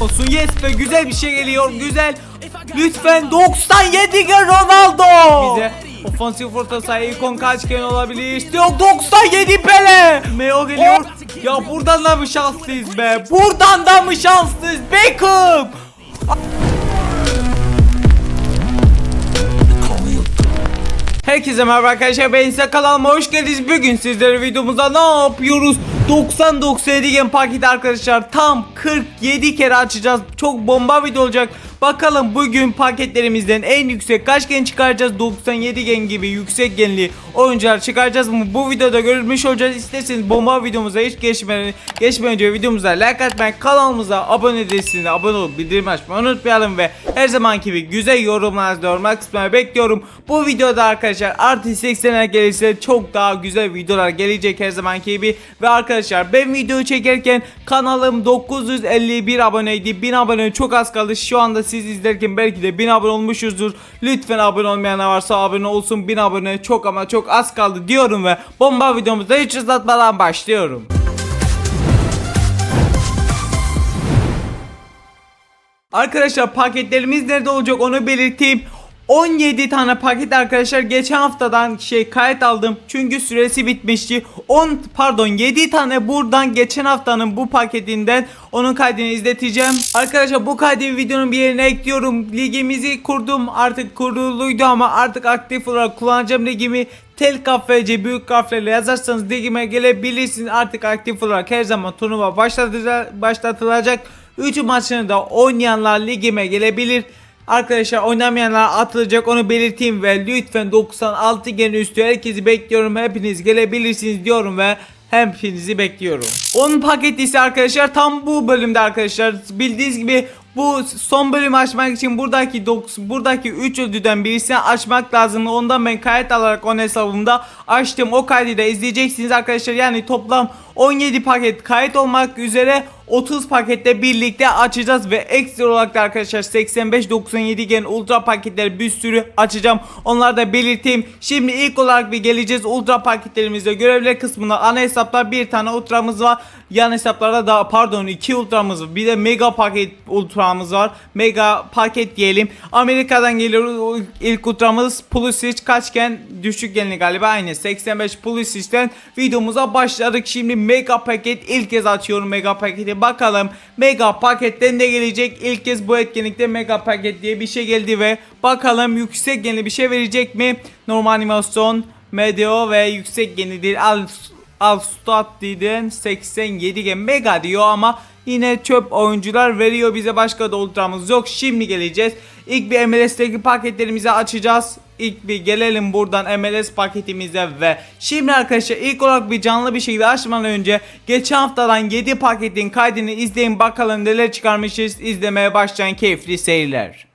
olsun yes be güzel bir şey geliyor güzel. Lütfen 97 gen Ronaldo. Bize ofansif orta saha ikon kaç gen olabilir? Yok 97 Pele. Meo geliyor. Ya buradan da mı şanslıyız be? Buradan da mı şanslıyız? Beckham. Herkese merhaba arkadaşlar ben size kanalıma hoş geldiniz. Bugün sizlere videomuzda ne yapıyoruz? 90-97 gen paketi arkadaşlar tam 47 kere açacağız. Çok bomba video olacak. Bakalım bugün paketlerimizden en yüksek kaç gen çıkaracağız? 97 gen gibi yüksek genli oyuncular çıkaracağız mı? Bu videoda görülmüş olacağız. İsterseniz bomba videomuza hiç geçmeden, geçmeden önce videomuza like atmayı, kanalımıza abone değilsiniz. Abone olup bildirim açmayı unutmayalım ve her zamanki gibi güzel yorumlarınızı yorumlar kısmına bekliyorum. Bu videoda arkadaşlar artı 80'ler gelirse çok daha güzel videolar gelecek her zamanki gibi. Ve arkadaşlar ben video çekerken kanalım 951 aboneydi. 1000 abone çok az kaldı. Şu anda siz izlerken belki de 1000 abone olmuşuzdur. Lütfen abone olmayanlar varsa abone olsun. 1000 abone çok ama çok az kaldı diyorum ve bomba videomuzda hiç uzatmadan başlıyorum. Arkadaşlar paketlerimiz nerede olacak onu belirteyim. 17 tane paket arkadaşlar. Geçen haftadan şey kayıt aldım. Çünkü süresi bitmişti. 10 pardon 7 tane buradan geçen haftanın bu paketinden onun kaydını izleteceğim. Arkadaşlar bu kaydı videonun bir yerine ekliyorum. Ligimizi kurdum. Artık kuruluydu ama artık aktif olarak kullanacağım ligimi. Tel kafece büyük kafeyle yazarsanız ligime gelebilirsiniz. Artık aktif olarak her zaman turnuva başlatılacak. 3 maçını da oynayanlar ligime gelebilir Arkadaşlar oynamayanlar atılacak onu belirteyim ve lütfen 96 gen üstü herkesi bekliyorum hepiniz gelebilirsiniz diyorum ve hepinizi bekliyorum. 10 paket ise arkadaşlar tam bu bölümde arkadaşlar bildiğiniz gibi bu son bölümü açmak için buradaki 9 buradaki 3 ödülden birisini açmak lazım. Ondan ben kayıt alarak on hesabımda açtım. O kaydı da izleyeceksiniz arkadaşlar. Yani toplam 17 paket kayıt olmak üzere 30 pakette birlikte açacağız ve ekstra olarak da arkadaşlar 85-97 gen ultra paketleri bir sürü açacağım. Onları da belirteyim. Şimdi ilk olarak bir geleceğiz ultra paketlerimizde görevler kısmında ana hesaplar bir tane ultramız var. Yan hesaplarda da pardon iki ultramız var. Bir de mega paket ultramız var. Mega paket diyelim. Amerika'dan geliyor ilk ultramız Pulisic kaçken düşük genli galiba aynı 85 Pulisic'ten videomuza başladık. Şimdi mega paket ilk kez açıyorum mega paketi. Bakalım mega paketten ne gelecek? İlk kez bu etkinlikte mega paket diye bir şey geldi ve bakalım yüksek genli bir şey verecek mi? Normal animasyon, Medeo ve yüksek genli değil. Al Alstatti'den 87 gen mega diyor ama yine çöp oyuncular veriyor bize başka da ultramız yok. Şimdi geleceğiz. İlk bir MLS'teki paketlerimizi açacağız. İlk bir gelelim buradan MLS paketimize ve şimdi arkadaşlar ilk olarak bir canlı bir şekilde açmadan önce geçen haftadan 7 paketin kaydını izleyin bakalım neler çıkarmışız izlemeye başlayan keyifli seyirler.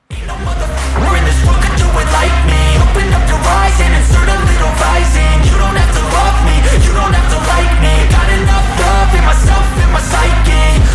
Myself, in my psyche.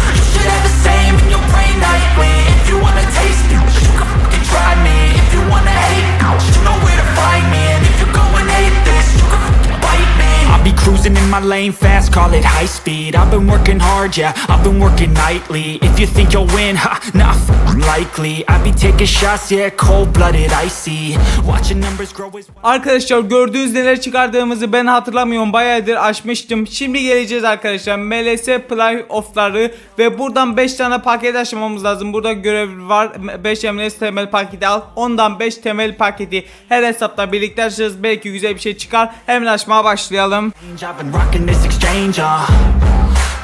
My lane fast, call it high speed I've been working hard, yeah, I've been working nightly If you think you'll win, ha, not likely I be taking shots, yeah, cold-blooded, icy Watching numbers grow as Arkadaşlar gördüğünüz neler çıkardığımızı ben hatırlamıyorum bayağıdır açmıştım. Şimdi geleceğiz arkadaşlar MLS playoff'ları ve buradan 5 tane paket açmamız lazım. Burada görev var 5 MLS temel paketi al. Ondan 5 temel paketi her hesapta birlikte açacağız. Belki güzel bir şey çıkar. Hemen açmaya başlayalım. Rocking this exchange, uh.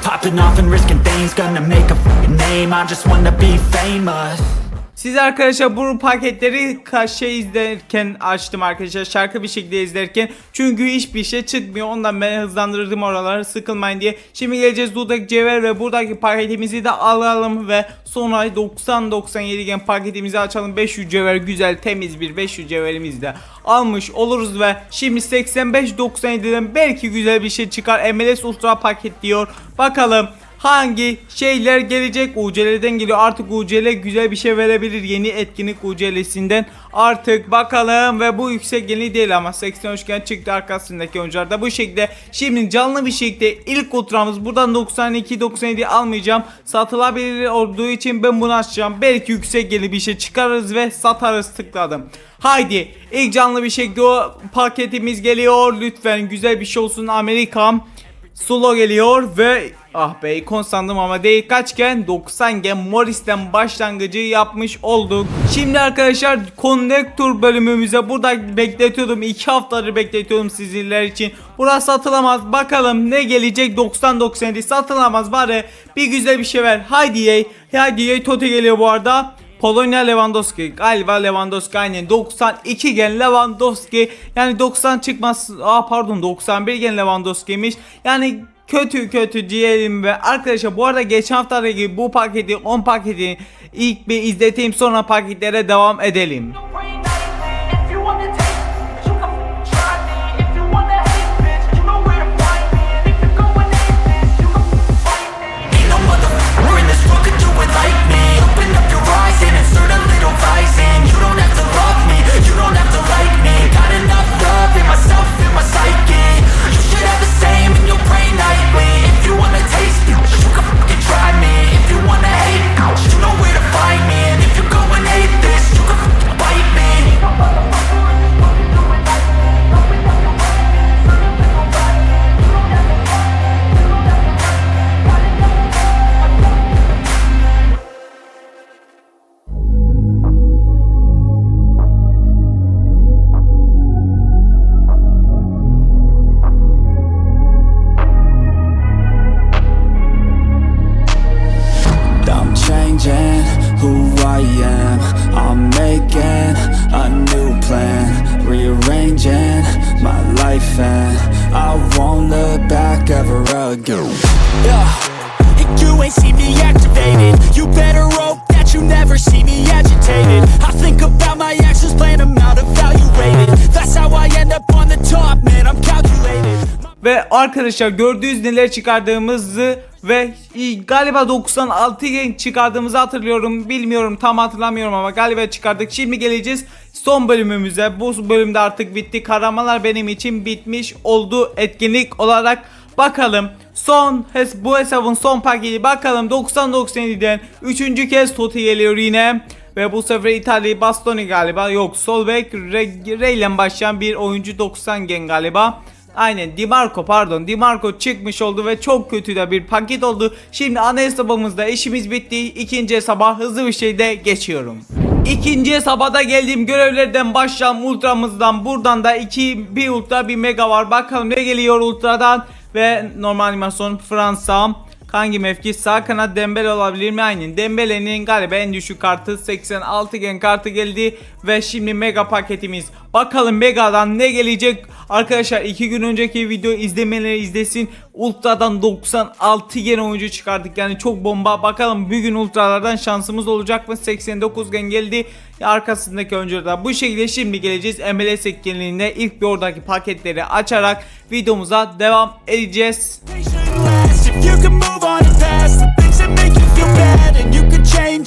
Popping off and risking things, gonna make a name. I just wanna be famous Siz arkadaşlar bu paketleri şey izlerken açtım arkadaşlar şarkı bir şekilde izlerken. Çünkü hiçbir şey çıkmıyor ondan ben hızlandırdım oraları sıkılmayın diye. Şimdi geleceğiz buradaki cevher ve buradaki paketimizi de alalım ve sonra 90-97 gen paketimizi açalım. 500 cevher güzel temiz bir 500 cevherimizi de almış oluruz ve şimdi 85-97'den belki güzel bir şey çıkar. MLS Ultra paket diyor. Bakalım hangi şeyler gelecek? UCL'den geliyor. Artık UCL güzel bir şey verebilir. Yeni etkinlik UCL'sinden artık bakalım ve bu yüksek yeni değil ama 83 gen çıktı arkasındaki oyuncular da bu şekilde. Şimdi canlı bir şekilde ilk ultramız buradan 92 97 almayacağım. Satılabilir olduğu için ben bunu açacağım. Belki yüksek yeni bir şey çıkarırız ve satarız. Tıkladım. Haydi ilk canlı bir şekilde o paketimiz geliyor. Lütfen güzel bir şey olsun Amerikam Solo geliyor ve ah be ikon sandım ama değil. Kaçken? 90 gen Morris'ten başlangıcı yapmış olduk. Şimdi arkadaşlar Connector bölümümüze burada bekletiyordum. 2 haftadır bekletiyordum sizler için. Burası satılamaz. Bakalım ne gelecek? 90-97 satılamaz bari. Bir güzel bir şey ver. Haydi yey haydi yey Tote geliyor bu arada. Polonya Lewandowski galiba Lewandowski aynen 92 gen Lewandowski. Yani 90 çıkmaz aa pardon 91 gen Lewandowski'ymiş. Yani kötü kötü diyelim ve arkadaşlar bu arada geçen haftadaki bu paketi 10 paketi ilk bir izleteyim sonra paketlere devam edelim. Ve arkadaşlar gördüğünüz neler çıkardığımızı ve galiba 96 gen çıkardığımızı hatırlıyorum. Bilmiyorum tam hatırlamıyorum ama galiba çıkardık. Şimdi geleceğiz son bölümümüze. Bu bölümde artık bitti. Kahramanlar benim için bitmiş oldu etkinlik olarak. Bakalım son hes bu hesabın son paketi bakalım 90-97'den 3. kez Totti geliyor yine. Ve bu sefer İtalya Bastoni galiba yok sol bek Re- ile başlayan bir oyuncu 90 gen galiba. Aynen Di Marco pardon Di Marco çıkmış oldu ve çok kötü de bir paket oldu. Şimdi ana hesabımızda işimiz bitti. İkinci hesaba hızlı bir şekilde geçiyorum. İkinci hesaba da geldiğim görevlerden başlayalım ultramızdan. Buradan da iki bir ultra bir mega var. Bakalım ne geliyor ultradan ve normal animasyon Fransa. Hangi mevki? Sağ kanat Dembele olabilir mi? Aynen. Dembele'nin galiba en düşük kartı 86 gen kartı geldi ve şimdi mega paketimiz. Bakalım megadan ne gelecek? Arkadaşlar 2 gün önceki video izlemeleri izlesin. Ultra'dan 96 gen oyuncu çıkardık. Yani çok bomba. Bakalım bugün ultralardan şansımız olacak mı? 89 gen geldi. Arkasındaki oyuncular bu şekilde şimdi geleceğiz. MLS etkinliğinde ilk bir oradaki paketleri açarak videomuza devam edeceğiz.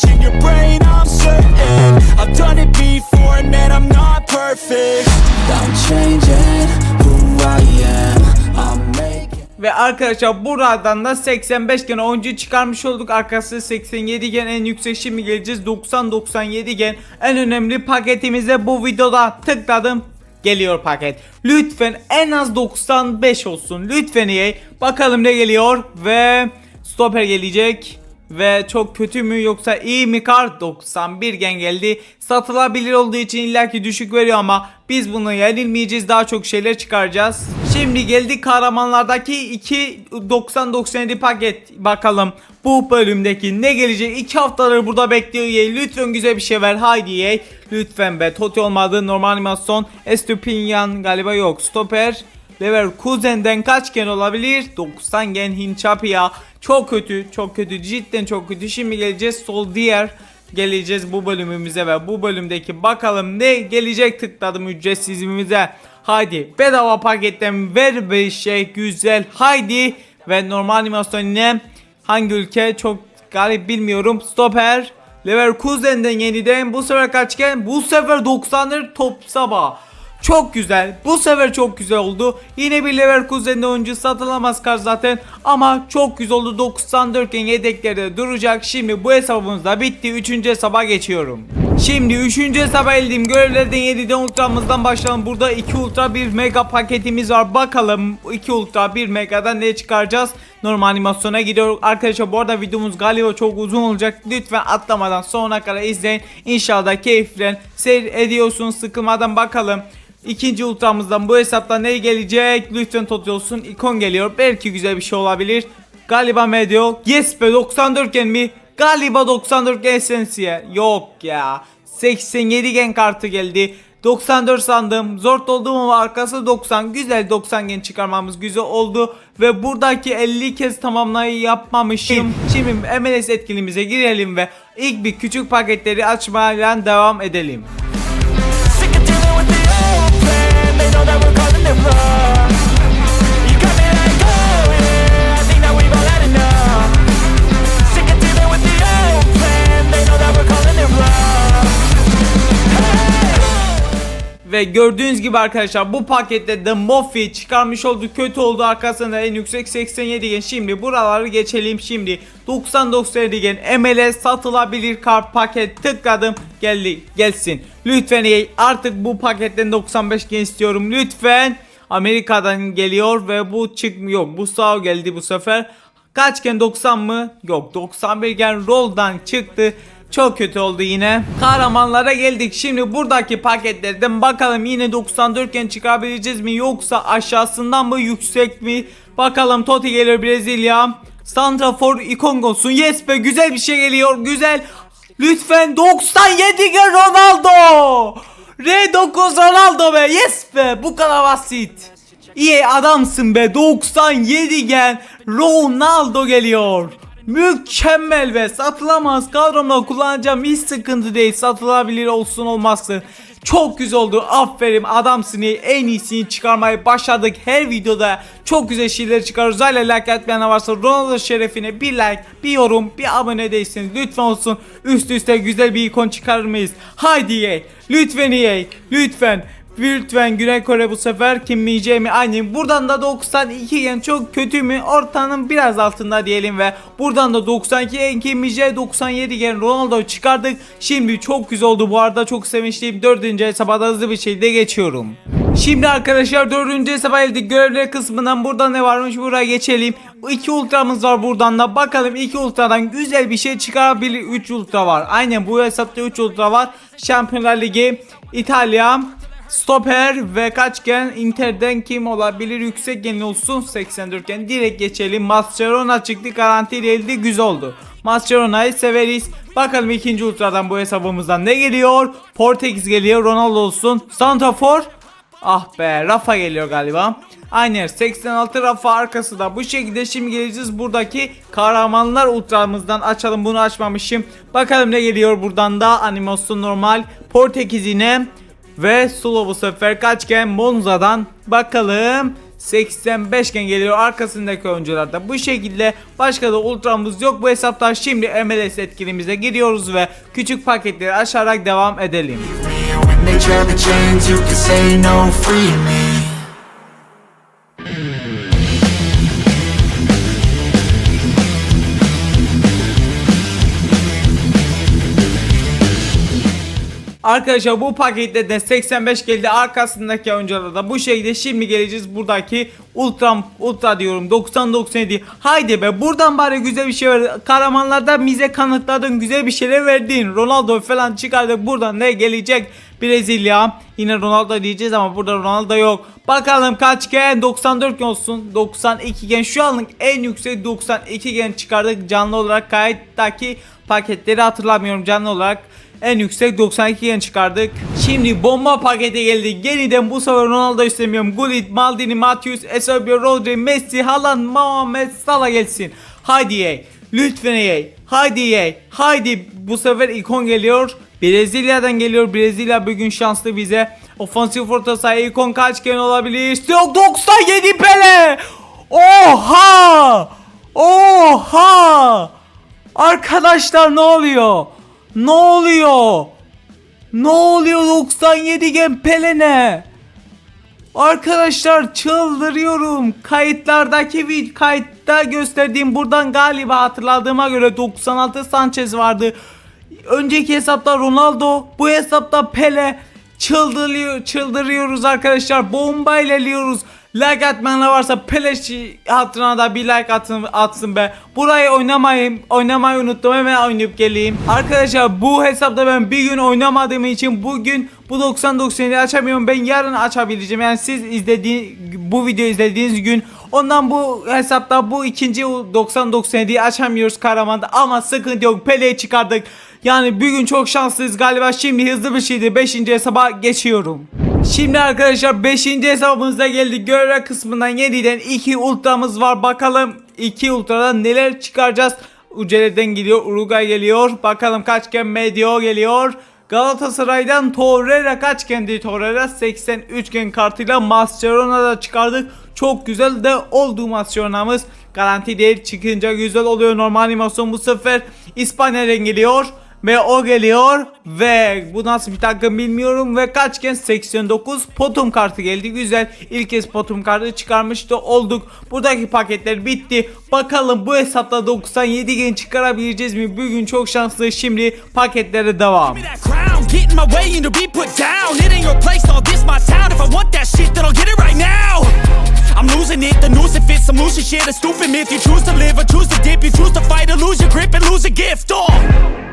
İn your brain, I'm certain. I've done it before, and man, I'm not perfect. I'm changing who I am. I'm making. Ve arkadaşlar buradan da 85 gen oyuncu çıkarmış olduk. Arkası 87 gen en yüksek şimdi geleceğiz. 90-97 gen en önemli paketimize bu videoda tıkladım. Geliyor paket. Lütfen en az 95 olsun. Lütfen EA. Bakalım ne geliyor. Ve stoper gelecek. Ve çok kötü mü yoksa iyi mi? Kart 91 gen geldi. Satılabilir olduğu için illaki düşük veriyor ama biz bunu yenilmeyeceğiz. Daha çok şeyler çıkaracağız. Şimdi geldik kahramanlardaki 2 90-97 paket. Bakalım bu bölümdeki ne gelecek? 2 haftadır burada bekliyor. EA lütfen güzel bir şey ver. Haydi EA lütfen be. Totti olmadı. Normal animasyon. Estupinyan galiba yok. Stoper. Leverkusen'den kaç gen olabilir? 90 gen Hinchapia. Çok kötü, çok kötü, cidden çok kötü. Şimdi geleceğiz sol diğer geleceğiz bu bölümümüze ve bu bölümdeki bakalım ne gelecek tıkladım ücretsizimize. Haydi bedava paketten ver bir şey güzel. Haydi ve normal animasyon ne? Hangi ülke çok garip bilmiyorum. Stoper. Leverkusen'den yeniden bu sefer kaçken bu sefer 94 top sabah. Çok güzel. Bu sefer çok güzel oldu. Yine bir Leverkusen'de oyuncu satılamaz kar zaten. Ama çok güzel oldu. 94 iken yedeklerde duracak. Şimdi bu hesabımız da bitti. 3. hesaba geçiyorum. Şimdi 3. hesaba eldiğim görevlerden 7'den ultramızdan başlayalım. Burada 2 ultra 1 mega paketimiz var. Bakalım 2 ultra 1 megadan ne çıkaracağız? Normal animasyona gidiyor. Arkadaşlar bu arada videomuz galiba çok uzun olacak. Lütfen atlamadan sonuna kadar izleyin. İnşallah keyiflen seyir. Sıkılmadan bakalım. İkinci ultramızdan bu hesapta ne gelecek? Lütfen tot olsun. İkon geliyor. Belki güzel bir şey olabilir. Galiba Medio. Yes be 94 gen mi? Galiba 94 gen Sensiye. Yok ya. 87 gen kartı geldi. 94 sandım. Zor oldu ama arkası 90. Güzel 90 gen çıkarmamız güzel oldu. Ve buradaki 50 kez tamamlayı yapmamışım. Şimdi MLS etkilimize girelim ve ilk bir küçük paketleri açmayla devam edelim. Ve gördüğünüz gibi arkadaşlar bu pakette The Moffy çıkarmış oldu. Kötü oldu arkasında en yüksek 87 gen. Şimdi buraları geçelim. Şimdi 90-97 gen MLS satılabilir kart paket tıkladım. Geldi gelsin. Lütfen artık bu paketten 95 gen istiyorum. Lütfen. Amerika'dan geliyor ve bu çıkmıyor. Bu sağ geldi bu sefer. Kaç gen? 90 mı? Yok 91 gen. Roll'dan çıktı çok kötü oldu yine. Kahramanlara geldik. Şimdi buradaki paketlerden bakalım yine 94 gen çıkabileceğiz mi yoksa aşağısından mı yüksek mi? Bakalım Totti geliyor Brezilya. Santrafor ikongosun. Yes be güzel bir şey geliyor. Güzel. Lütfen 97 gen Ronaldo. R9 Ronaldo be. Yes be. Bu kadar basit. İyi adamsın be 97 gen Ronaldo geliyor. Mükemmel ve satılamaz kadromda kullanacağım. Hiç sıkıntı değil. Satılabilir olsun olmazsın. Çok güzel oldu. Aferin. Adamsın iyi. en iyisini çıkarmayı başardık her videoda çok güzel şeyler çıkarıyoruz hala like atmayan varsa Ronaldo şerefine bir like bir yorum bir abone değilseniz lütfen olsun. Üst üste güzel bir ikon çıkarır mıyız? Haydi EA lütfen EA lütfen Lütfen Güney Kore bu sefer Kim mi aynı. Buradan da 92 gen çok kötü mü? Ortanın biraz altında diyelim ve buradan da 92 gen Kim Jae 97 gen Ronaldo çıkardık. Şimdi çok güzel oldu bu arada çok sevinçliyim. Dördüncü hesaba hızlı bir şekilde geçiyorum. Şimdi arkadaşlar dördüncü hesaba geldik. Görevler kısmından burada ne varmış buraya geçelim. İki ultramız var buradan da. Bakalım iki ultradan güzel bir şey çıkarabilir. 3 ultra var. Aynen bu hesapta 3 ultra var. Şampiyonlar Ligi, İtalya, Stoper ve kaçgen Inter'den kim olabilir? Yüksek gen olsun 84 gen. Direkt geçelim. Mascherano çıktı. Garanti değildi. Güzel oldu. Mascherona'yı severiz. Bakalım ikinci ultradan bu hesabımızdan ne geliyor? Portekiz geliyor. Ronaldo olsun. Santrafor. Ah be Rafa geliyor galiba. Aynen 86 Rafa arkası da bu şekilde şimdi geleceğiz buradaki kahramanlar ultramızdan açalım bunu açmamışım. Bakalım ne geliyor buradan da animasyon normal Portekiz yine ve solo bu sefer kaçgen Monza'dan. Bakalım. 85 gen geliyor arkasındaki oyuncularda bu şekilde başka da ultramız yok. Bu hesapta şimdi MLS etkilimize giriyoruz ve küçük paketleri aşarak devam edelim. Arkadaşlar bu paketlerden 85 geldi. Arkasındaki oyuncularda da bu şekilde şimdi geleceğiz. Buradaki ultra ultra diyorum. 90 97 haydi be buradan bari güzel bir şey ver. Kahramanlarda bize kanıtladın güzel bir şeyler verdin. Ronaldo falan çıkardık. Buradan ne gelecek? Brezilya. Yine Ronaldo diyeceğiz ama burada Ronaldo yok. Bakalım kaç gen? 94 gen olsun. 92 gen. Şu anlık en yüksek 92 gen çıkardık. Canlı olarak kayıttaki paketleri hatırlamıyorum. Canlı olarak en yüksek 92 yen çıkardık. Şimdi bomba paketi geldi. Yeniden bu sefer Ronaldo istemiyorum. Gullit, Maldini, Matthews, Eusebio, Rodri, Messi, Haaland, Muhammed Salah gelsin. Haydi EA. Lütfen EA. Haydi EA. Haydi bu sefer ikon geliyor. Brezilya'dan geliyor. Brezilya bugün şanslı bize. Ofansif orta saha ikon kaç gen olabilir? Yok 97 Pele. Oha! Oha! Arkadaşlar ne oluyor? Ne oluyor? Ne oluyor 97 gen Pele ne? Arkadaşlar çıldırıyorum. Kayıtlardaki kayıtta gösterdiğim buradan galiba hatırladığıma göre 96 Sanchez vardı. Önceki hesapta Ronaldo, bu hesapta Pele. Çıldırıyor, çıldırıyoruz arkadaşlar. Bomba ilerliyoruz. Like atmayanlar varsa Pele şi- hatırına da bir like atın, atsın be. Burayı oynamayayım, oynamayı unuttum hemen oynayıp geleyim. Arkadaşlar bu hesapta ben bir gün oynamadığım için bugün bu 90-97 açamıyorum. Ben yarın açabileceğim. Yani siz izlediği bu videoyu izlediğiniz gün ondan bu hesapta bu ikinci 90-97'yi açamıyoruz Karaman'da ama sıkıntı yok. Pele'yi çıkardık. Yani bugün çok şanslıyız galiba. Şimdi hızlı bir şeydi. 5. hesaba geçiyorum. Şimdi arkadaşlar 5. hesabımıza geldik. Görev kısmından yeniden 2 ultramız var. Bakalım 2 ultradan neler çıkaracağız. Ucele'den geliyor. Uruguay geliyor. Bakalım kaçken Medio geliyor. Galatasaray'dan Torreira kaçkendi Torreira 83 gen kartıyla Mascherona'da çıkardık. Çok güzel de oldu Mascherona'mız. Garanti değil çıkınca güzel oluyor. Normal animasyon bu sefer İspanya'dan geliyor. Ve o geliyor ve bu nasıl bir takım bilmiyorum ve kaçken 89 potum kartı geldi güzel ilk kez potum kartı çıkarmıştı olduk buradaki paketler bitti bakalım bu hesapta 97 gen çıkarabileceğiz mi bugün çok şanslı şimdi paketlere devam. I'm losing it, the noose it fits, some losing shit, a stupid myth. You choose to live or choose to dip, you choose to fight or lose your grip and lose a gift. Oh.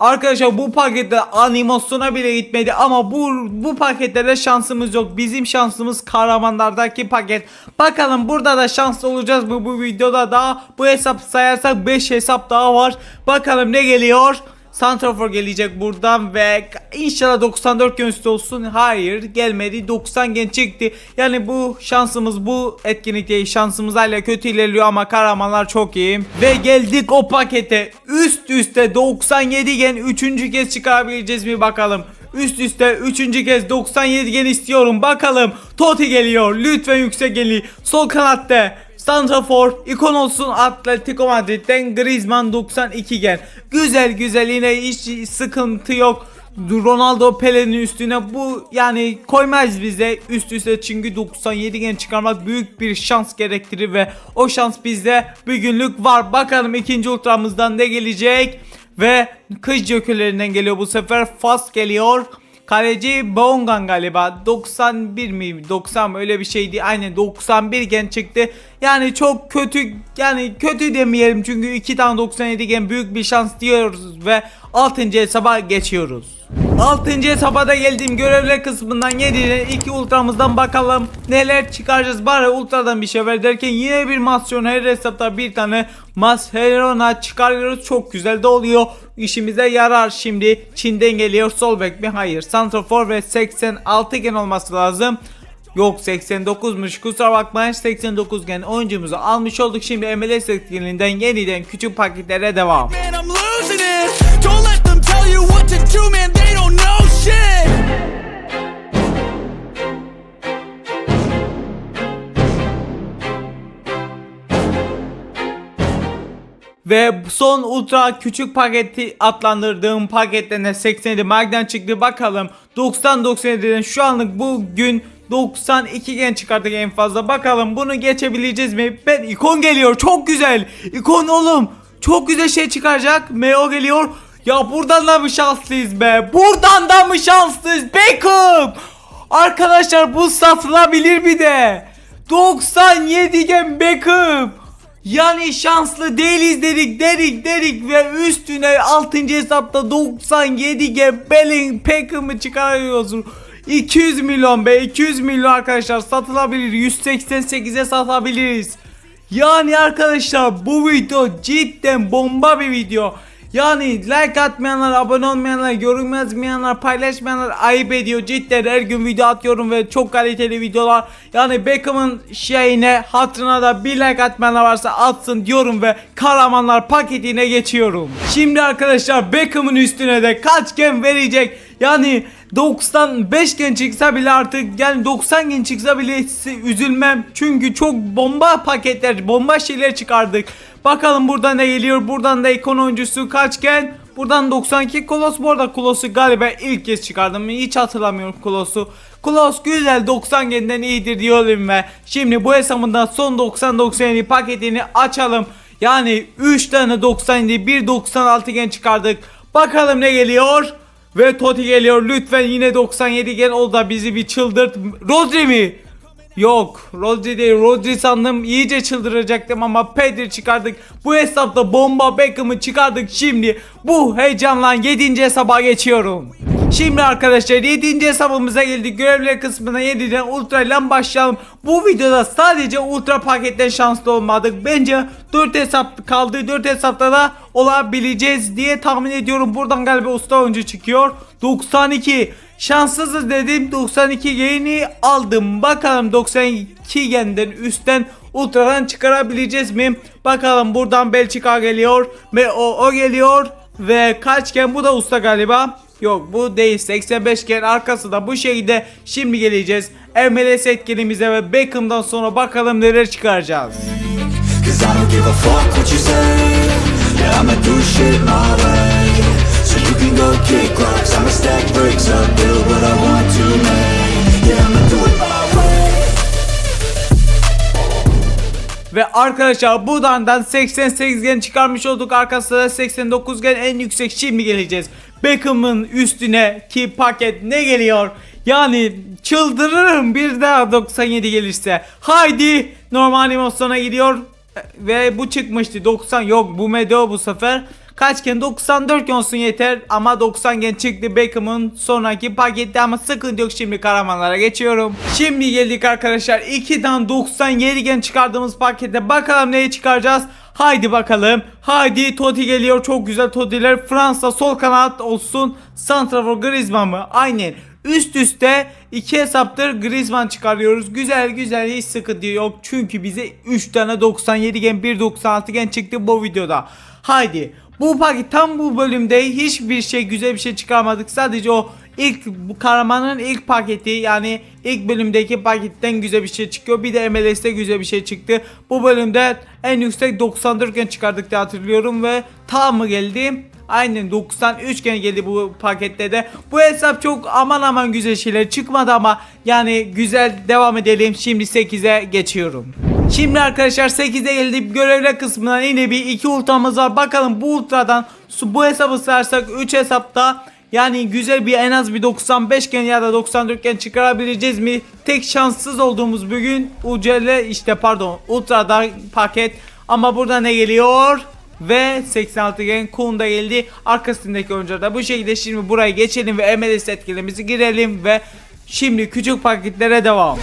Arkadaşlar bu pakette animasyona bile gitmedi ama bu bu paketlerde şansımız yok. Bizim şansımız kahramanlardaki paket. Bakalım burada da şanslı olacağız mı bu videoda daha bu hesap sayarsak 5 hesap daha var. Bakalım ne geliyor? Santrafor gelecek buradan ve inşallah 94 gen üstü olsun. Hayır gelmedi 90 gen çıktı. Yani bu şansımız bu etkinlikte şansımız hala kötü ilerliyor ama kahramanlar çok iyi. Ve geldik o pakete. Üst üste 97 gen 3. kez çıkarabileceğiz mi bakalım. Üst üste 3. kez 97 gen istiyorum. Bakalım Totti geliyor. Lütfen yüksek geli. Sol kanatta Santrafor ikon olsun Atletico Madrid'den Griezmann 92 gen. Güzel güzel yine hiç sıkıntı yok. Ronaldo Pele'nin üstüne bu yani koymaz bize üst üste çünkü 97 gen çıkarmak büyük bir şans gerektirir ve o şans bizde bugünlük var. Bakalım ikinci ultramızdan ne gelecek ve kış jokerlerinden geliyor bu sefer Fas geliyor. Kaleci Bongan galiba. 91 mi? 90 mı? Öyle bir şeydi. Aynen 91 gen çıktı. Yani çok kötü yani kötü demeyelim. Çünkü 2 tane 97 gen büyük bir şans diyoruz ve 6. hesaba geçiyoruz 6. hesaba da geldiğim görevler kısmından 7'den 2 ultramızdan bakalım. Neler çıkaracağız? Bari ultradan bir şey ver derken yine bir masyon her hesapta bir tane Mascherona çıkarıyoruz. Çok güzel de oluyor. İşimize yarar şimdi. Çin'den geliyor sol bek mi? Hayır. Santrafor ve 86 gen olması lazım. Yok 89'muş kusura bakmayın. 89 gen oyuncumuzu almış olduk. Şimdi MLS etkinliğinden yeniden küçük paketlere devam. Man, to do, man. They don't know shit. Ve son ultra küçük paketi adlandırdığım paketlerine 87 Mag'den çıktı bakalım 90-97'den şu anlık bugün 92 gen çıkarttık en fazla bakalım bunu geçebileceğiz mi? Ben ikon geliyor çok güzel ikon oğlum çok güzel şey çıkaracak Meo geliyor ya buradan da mı şanslıyız be buradan da mı şanslıyız Beckham Arkadaşlar bu satılabilir bir de 97 gen Beckham yani şanslı değiliz dedik dedik dedik ve üstüne 6. hesapta 97 gen Belling Peckham'ı çıkarıyoruz. 200 milyon be 200 milyon arkadaşlar satılabilir 188'e satabiliriz. Yani arkadaşlar bu video cidden bomba bir video. Yani like atmayanlar, abone olmayanlar, yorum paylaşmayanlar ayıp ediyor. Cidden her gün video atıyorum ve çok kaliteli videolar. Yani Beckham'ın şeyine, hatırına da bir like atmayanlar varsa atsın diyorum ve kahramanlar paketine geçiyorum. Şimdi arkadaşlar Beckham'ın üstüne de kaç gen verecek? Yani 95 gen çıksa bile artık yani 90 gen çıksa bile üzülmem. Çünkü çok bomba paketler, bomba şeyler çıkardık. Bakalım buradan ne geliyor? Buradan da ikon oyuncusu kaç gen? Buradan 92 Kolos bu arada Kolos'u galiba ilk kez çıkardım. Hiç hatırlamıyorum Kolos'u. Kolos güzel 90 genden iyidir diyorum ve şimdi bu hesabından son 90-97 paketini açalım. Yani 3 tane 97 bir 96 gen çıkardık. Bakalım ne geliyor? Ve Toti geliyor lütfen yine 97 gen ol da bizi bir çıldırt. Rodri mi? Yok Rodri değil Rodri sandım iyice çıldıracaktım ama Pedri çıkardık Bu hesapta bomba Beckham'ı çıkardık şimdi Bu heyecanla 7. hesaba geçiyorum Şimdi arkadaşlar 7. hesabımıza geldik. Görevler kısmına yeniden ultra ile başlayalım. Bu videoda sadece ultra paketten şanslı olmadık. Bence 4 hesap kaldı. 4 hesapta da olabileceğiz diye tahmin ediyorum. Buradan galiba usta oyuncu çıkıyor. 92 Şanssızız dedim. 92 geni aldım. Bakalım 92 genden üstten ultradan çıkarabileceğiz mi? Bakalım buradan Belçika geliyor ve o, o geliyor. Ve kaç gen bu da usta galiba. Yok bu değil 85 gen arkası da bu şekilde şimdi geleceğiz. MLS etkinimize ve Beckham'dan sonra bakalım neler çıkaracağız. Ve arkadaşlar buradan 88 gen çıkarmış olduk. Arkasında da 89 gen en yüksek şimdi geleceğiz. Beckham'ın üstüne ki paket ne geliyor? Yani çıldırırım bir daha 97 gelirse. Haydi normal animasyona gidiyor. Ve bu çıkmıştı 90 yok bu Medeo bu sefer. Kaç gen 94 gen olsun yeter ama 90 gen çıktı Beckham'ın sonraki pakette ama sıkıntı yok şimdi kahramanlara geçiyorum. Şimdi geldik arkadaşlar 2'den 97 gen çıkardığımız pakette bakalım neyi çıkaracağız. Haydi bakalım. Haydi Totti geliyor. Çok güzel Totti'ler. Fransa sol kanat olsun. Santrafor Griezmann mı? Aynen. Üst üste iki hesaptır Griezmann çıkarıyoruz. Güzel güzel hiç sıkıntı yok. Çünkü bize 3 tane 97 gen 1.96 gen çıktı bu videoda. Haydi. Bu paket tam bu bölümde hiçbir şey güzel bir şey çıkarmadık. Sadece o ilk bu kahramanın ilk paketi yani ilk bölümdeki paketten güzel bir şey çıkıyor. Bir de MLS'te güzel bir şey çıktı. Bu bölümde en yüksek 94 gen çıkardık diye hatırlıyorum ve tam mı geldi? Aynen 93 gen geldi bu pakette de. Bu hesap çok aman aman güzel şeyler çıkmadı ama yani güzel devam edelim. Şimdi 8'e geçiyorum. Şimdi arkadaşlar 8'e geldik görevler kısmından yine bir iki ultramız var. Bakalım bu ultradan bu hesabı sayarsak 3 hesapta yani güzel bir en az bir 95 gen ya da 94 gen çıkarabileceğiz mi? Tek şanssız olduğumuz bugün UCL işte pardon ultrada paket ama burada ne geliyor? Ve 86 gen Kun da geldi. Arkasındaki oyuncular da bu şekilde şimdi buraya geçelim ve MLS etkilerimizi girelim ve şimdi küçük paketlere devam.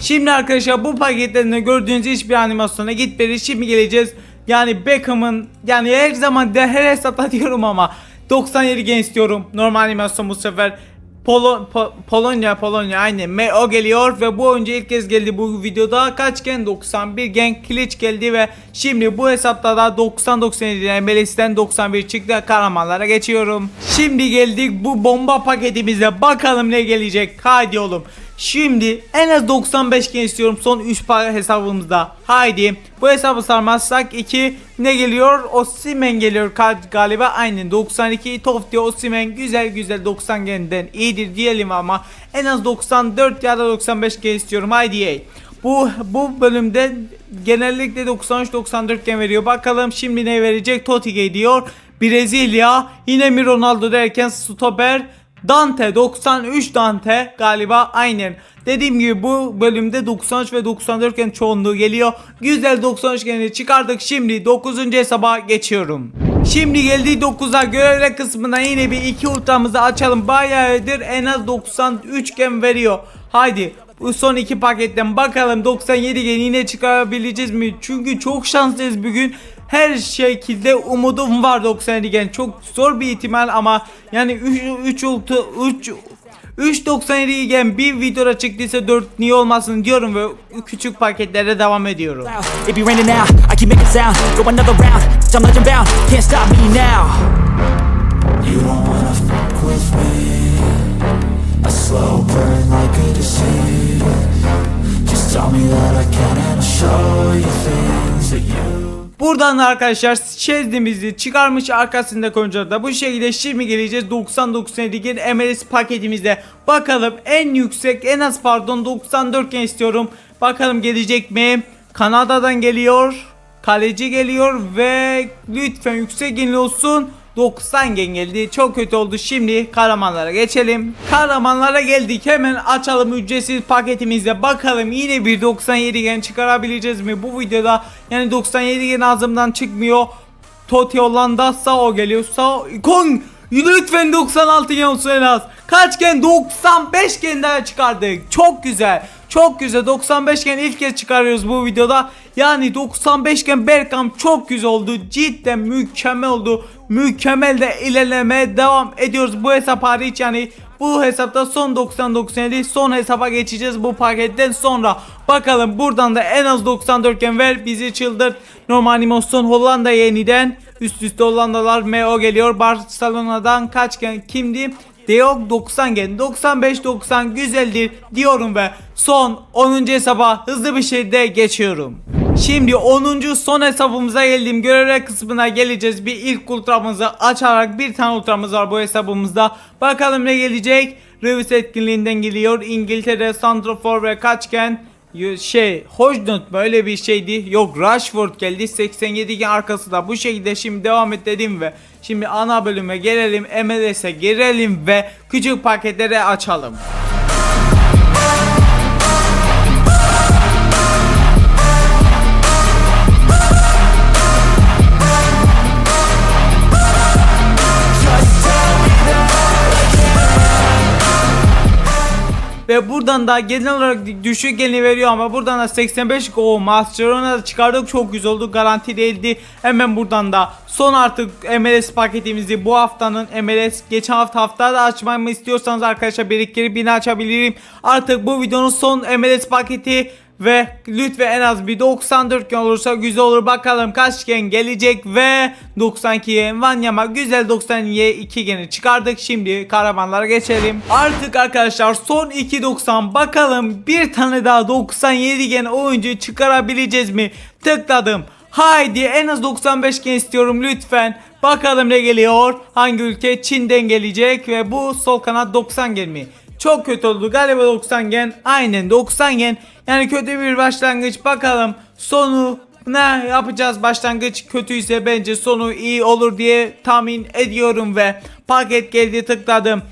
Şimdi arkadaşlar bu paketlerinde gördüğünüz hiçbir animasyona gitmedi. Şimdi geleceğiz. Yani Beckham'ın yani her zaman de her hesapta diyorum ama 97 gen istiyorum. Normal animasyon bu sefer. Polo, Po- Polonya Polonya aynı Me o geliyor ve bu oyuncu ilk kez geldi bu videoda. Kaç gen? 91 gen. Kiliç geldi ve şimdi bu hesapta da 90 97 MLS'den 91 çıktı. Kahramanlara geçiyorum. Şimdi geldik bu bomba paketimize. Bakalım ne gelecek. Haydi oğlum. Şimdi en az 95 gen istiyorum son 3 para hesabımızda. Haydi bu hesabı sarmazsak 2 ne geliyor? Osimen geliyor galiba aynen 92 Tofti Osimen güzel güzel 90 genden iyidir diyelim ama en az 94 ya da 95 gen istiyorum. Haydi yey. Bu bu bölümde genellikle 93-94 gen veriyor. Bakalım şimdi ne verecek? Totti geliyor. Brezilya yine mi Ronaldo derken stoper Dante 93 Dante galiba aynen. Dediğim gibi bu bölümde 93 ve 94 gen çoğunluğu geliyor. Güzel 93 geni çıkardık. Şimdi 9. hesaba geçiyorum. Şimdi geldi 9'a görevler kısmına yine bir iki ultramızı açalım. Bayağıdır en az 93 gen veriyor. Haydi bu son iki paketten bakalım 97 gen yine çıkarabileceğiz mi? Çünkü çok şanslıyız bugün. Her şekilde umudum var 97 gen. Çok zor bir ihtimal ama yani 3 3 ultu 3 3.97 iken bir videoda çıktıysa 4 niye olmasın diyorum ve küçük paketlere devam ediyorum. It be raining now, I keep making sound. Go another round, I'm legend bound Can't stop me now. You don't wanna fuck with me. A slow burn like a disease. Just tell me that I can and I'll show you things that you Buradan da arkadaşlar çizdiğimizi çıkarmış arkasında koyunca da bu şekilde şimdi geleceğiz 99 ligin MLS paketimizde. Bakalım en yüksek en az pardon 94 gen istiyorum. Bakalım gelecek mi? Kanada'dan geliyor. Kaleci geliyor ve lütfen yüksek genli olsun. 90 gen geldi. Çok kötü oldu. Şimdi kahramanlara geçelim. Kahramanlara geldik. Hemen açalım ücretsiz paketimizde. Bakalım yine bir 97 gen çıkarabileceğiz mi bu videoda? Yani 97 gen ağzımdan çıkmıyor. Totti Hollanda Sao geliyor. Sao Kong Lütfen 96 gen olsun en az. Kaç gen? 95 gen daha çıkardık. Çok güzel. Çok güzel. 95 gen ilk kez çıkarıyoruz bu videoda. Yani 95 gen Bergkamp çok güzel oldu. Cidden mükemmel oldu. Mükemmel de ilerlemeye devam ediyoruz. Bu hesap hariç yani bu hesapta son 99 değil son hesaba geçeceğiz bu paketten sonra. Bakalım buradan da en az 94 gen ver bizi çıldırt. Normal animasyon Hollanda yeniden. Üst üste Hollandalar MO geliyor. Barcelona'dan kaç gen kimdi? Deok 90 gen 95-90 güzeldir diyorum ve son 10. hesaba hızlı bir şekilde geçiyorum. Şimdi 10. son hesabımıza geldiğim görevler kısmına geleceğiz. Bir ilk ultramızı açarak bir tane ultramız var bu hesabımızda. Bakalım ne gelecek? Revis etkinliğinden geliyor. İngiltere, Santrafor ve kaçken şey Hojnut böyle bir şeydi. Yok Rashford geldi 87 gen arkası da bu şekilde şimdi devam et dedim ve şimdi ana bölüme gelelim MLS'e girelim ve küçük paketleri açalım. Ve buradan da genel olarak düşük gelini veriyor ama buradan da 85 o Barcelona'da çıkardık çok güzel oldu garanti değildi. Hemen buradan da son artık MLS paketimizi bu haftanın MLS geçen hafta haftada açmamı istiyorsanız arkadaşlar biriktirip yine açabilirim. Artık bu videonun son MLS paketi ve lütfen en az bir 94 gen olursa güzel olur. Bakalım kaç gen gelecek ve 92 gen Vanyama güzel 92 geni çıkardık. Şimdi kahramanlara geçelim. Artık arkadaşlar son 2.90 bakalım bir tane daha 97 gen oyuncu çıkarabileceğiz mi? Tıkladım. Haydi en az 95 gen istiyorum lütfen. Bakalım ne geliyor. Hangi ülke? Çin'den gelecek ve bu sol kanat 90 gen mi? Çok kötü oldu galiba 90 gen. Aynen 90 gen. Yani kötü bir başlangıç. Bakalım sonu ne yapacağız başlangıç kötüyse bence sonu iyi olur diye tahmin ediyorum ve paket geldi tıkladım.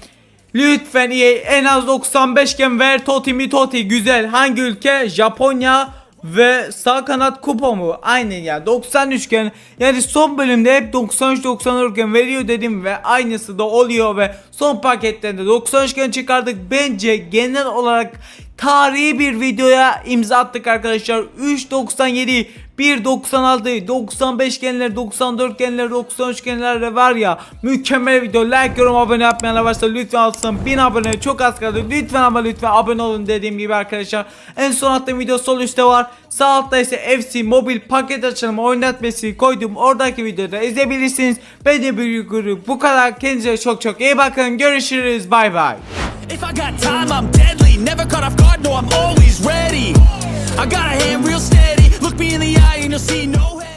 Lütfen iyi en az 95 gen ver Toti mi Toti güzel. Hangi ülke? Japonya ve sağ kanat kupa mu? Aynen ya 93 gen. Yani son bölümde hep 93 94 gen veriyor dedim ve aynısı da oluyor ve son paketten de 93 gen çıkardık. Bence genel olarak tarihi bir videoya imza attık arkadaşlar. 3.97 1.96 95 genler 94 genler 93 genler de var ya mükemmel video. Like yorum abone yapmayanlar varsa lütfen alsın. 1000 abone çok az kaldı. Lütfen ama lütfen abone olun dediğim gibi arkadaşlar. En son attığım video sol üstte var. Sağ altta ise FC mobil paket açılımı oynatması koydum. Oradaki videoda izleyebilirsiniz. Ben de bir grup bu kadar. Kendinize çok çok iyi bakın. Görüşürüz. Bay bay. If I got time, I'm deadly. Never caught off guard, no, I'm always ready. I got a hand real steady. Look me in the eye to see no